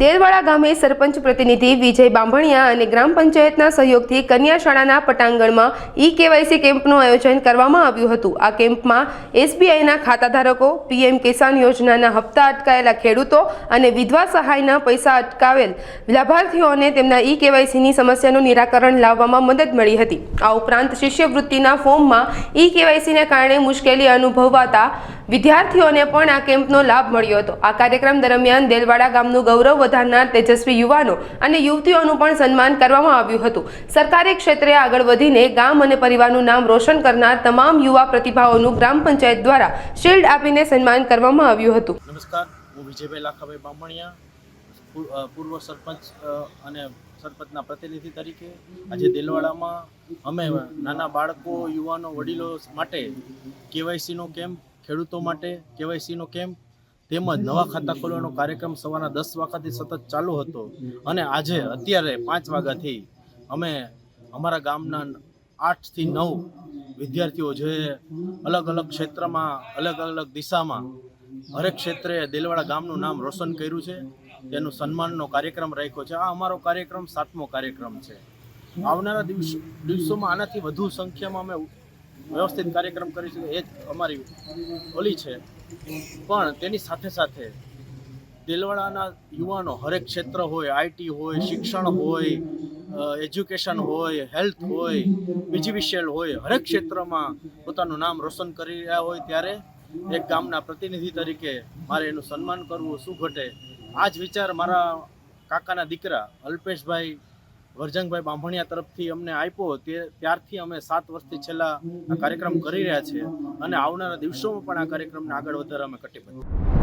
દેલવાડા ગામે સરપંચ પ્રતિનિધિ વિજય બાંભણિયા અને ગ્રામ પંચાયતના સહયોગથી કન્યા શાળાના પટાંગણમાં ઈ કેવાયસી કેમ્પનું આયોજન કરવામાં આવ્યું હતું. આ કેમ્પમાં એસબીઆઈના ખાતાધારકો પીએમ કિસાન યોજનાના હપ્તા અટકાયેલા ખેડૂતો અને વિધવા સહાયના પૈસા અટકાવેલ લાભાર્થીઓને તેમના ઈ કેવાયસીની સમસ્યાનું નિરાકરણ લાવવામાં મદદ મળી હતી. આ ઉપરાંત શિષ્યવૃત્તિના ફોર્મમાં ઈ કેવાયસીને કારણે મુશ્કેલી અનુભવાતા વિદ્યાર્થીઓને પણ આ કેમ્પનો લાભ મળ્યો હતો. આ કાર્યક્રમ દરમિયાન દેલવાડા ગામનું ગૌરવ વધારનાર તેજસ્વી યુવાનો અને યુવતીઓનું પણ સન્માન કરવામાં આવ્યું હતું. સરકારી ક્ષેત્રે આગળ વધીને ગામ અને પરિવારનું નામ રોશન કરનાર તમામ યુવા પ્રતિભાઓનું ગ્રામ પંચાયત દ્વારા શિલ્ડ આપીને સન્માન કરવામાં આવ્યું હતું. નમસ્કાર, હું વિજયભાઈ લાખાભાઈ બામણિયા પૂર્વ સરપંચ અને સરપંચના પ્રતિનિધિ તરીકે આજે દેલવાડામાં અમે નાના બાળકો, યુવાનો, વડીલો માટે કેવાયસીનો કેમ્પ ખેડૂતો માટે કેવાયસીનો કેમ્પ તેમજ નવા ખાતા ખોલવાનો કાર્યક્રમ સવારના દસ વાગ્યાથી સતત ચાલુ હતો અને આજે અત્યારે પાંચ વાગ્યાથી અમે અમારા ગામના આઠથી નવ વિદ્યાર્થીઓ જે અલગ અલગ ક્ષેત્રમાં, અલગ અલગ દિશામાં હરેક ક્ષેત્રે દિલવાડા ગામનું નામ રોશન કર્યું છે. તેનું સન્માનનો કાર્યક્રમ રાખ્યો છે. આ અમારો કાર્યક્રમ સાતમો કાર્યક્રમ છે. આવનારા દિવસ, દિવસોમાં આનાથી વધુ સંખ્યામાં અમે વ્યવસ્થિત કાર્યક્રમ કરીશું, એ જ અમારી ઓલી છે. પણ તેની સાથે સાથે દિલવાડાના યુવાનો હરેક ક્ષેત્ર હોય, આઈટી હોય, શિક્ષણ હોય એજ્યુકેશન હોય, હેલ્થ હોય, બીજી વિશેલ હોય, હરેક ક્ષેત્રમાં પોતાનું નામ રોશન કરી રહ્યા હોય ત્યારે એક ગામના પ્રતિનિધિ તરીકે મારે એનું સન્માન કરવું શું ઘટે આ જ વિચાર મારા કાકાના દીકરા અલ્પેશભાઈ વરજંગભાઈ બાંભણિયા તરફથી અમને આપ્યો તે ત્યારથી અમે સાત વર્ષથી છેલ્લા આ કાર્યક્રમ કરી રહ્યા છીએ અને આવનારા દિવસોમાં પણ આ કાર્યક્રમને આગળ વધારવા અમે કટિબદ્ધ